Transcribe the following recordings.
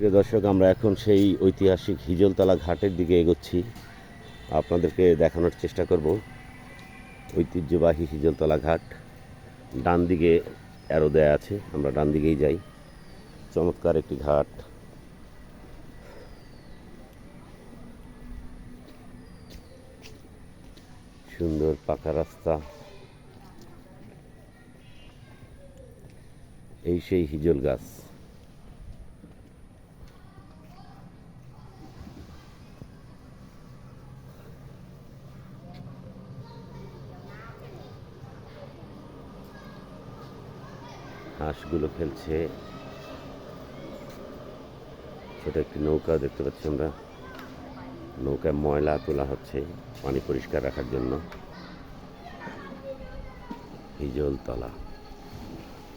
প্রিয় দর্শক, আমরা এখন সেই ঐতিহাসিক হিজলতলা ঘাটের দিকে এগোচ্ছি। আপনাদেরকে দেখানোর চেষ্টা করব। ঐতিহ্যবাহী হিজলতলা ঘাট। ডান দিকে অ্যারো দেয়া আছে, আমরা ডান দিকেই যাই। চমৎকার একটি ঘাট। সুন্দর পাকা রাস্তা। এই সেই হিজল গাছ। হাঁসগুলো ফেলছে। ছোট একটি নৌকা দেখতে পাচ্ছি আমরা। নৌকায় ময়লা তোলা হচ্ছে, পানি পরিষ্কার রাখার জন্য। হিজলতলা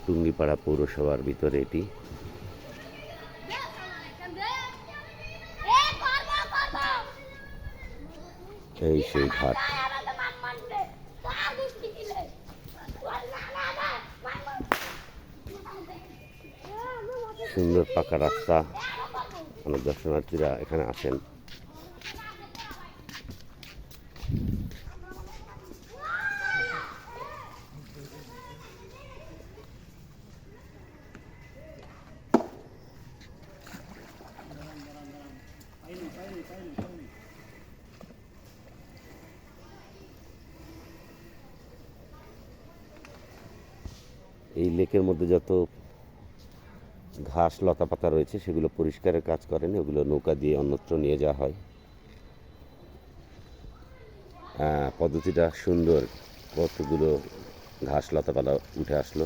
টুঙ্গিপাড়া পৌরসভার ভিতরে এটি। এই সেই ঘাট। সুন্দর পাকা রাস্তা। অনেক দর্শনার্থীরা এখানে আসেন। এই লেকের মধ্যে যত ঘাস লতা পাতা রয়েছে, সেগুলো পরিষ্কারের কাজ করেন, ওগুলো নৌকা দিয়ে অন্যত্র নিয়ে যাওয়া হয়। পদ্ধতিটা সুন্দর, কতগুলো ঘাস লতা পাতা উঠে আসলো।